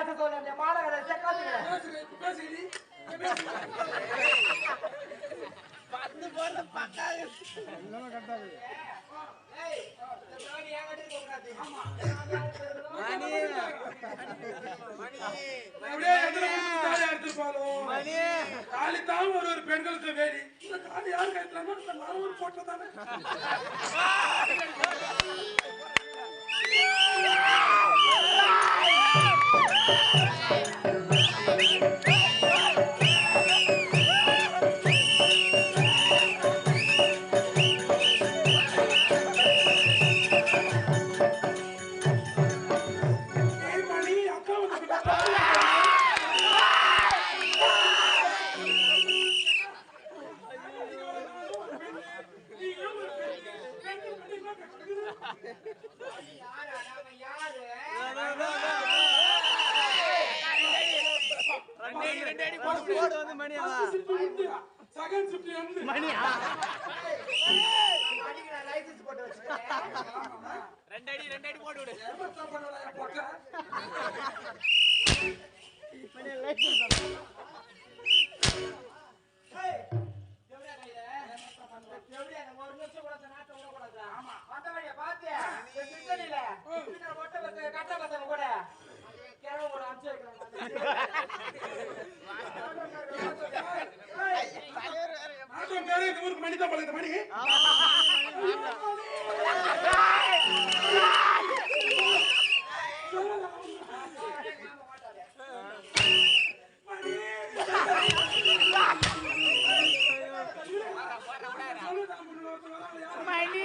பேச சொல்ல மாநகர காலித்தான் ஒரு ஒரு பெண்களுக்கு வேலி காலி யாரு கட்டலாமோ நானும் ஒரு போட்டோ தானே மணியா ரெண்டு அடி ரெண்டு அடி போட்டு விடு எப்படியா ஒரு நிமிஷம் கூட நாட்டை விடக்கூடாது ஆமா. ஊருக்கு மணி தான் பழகுது மணி மணி. மணி.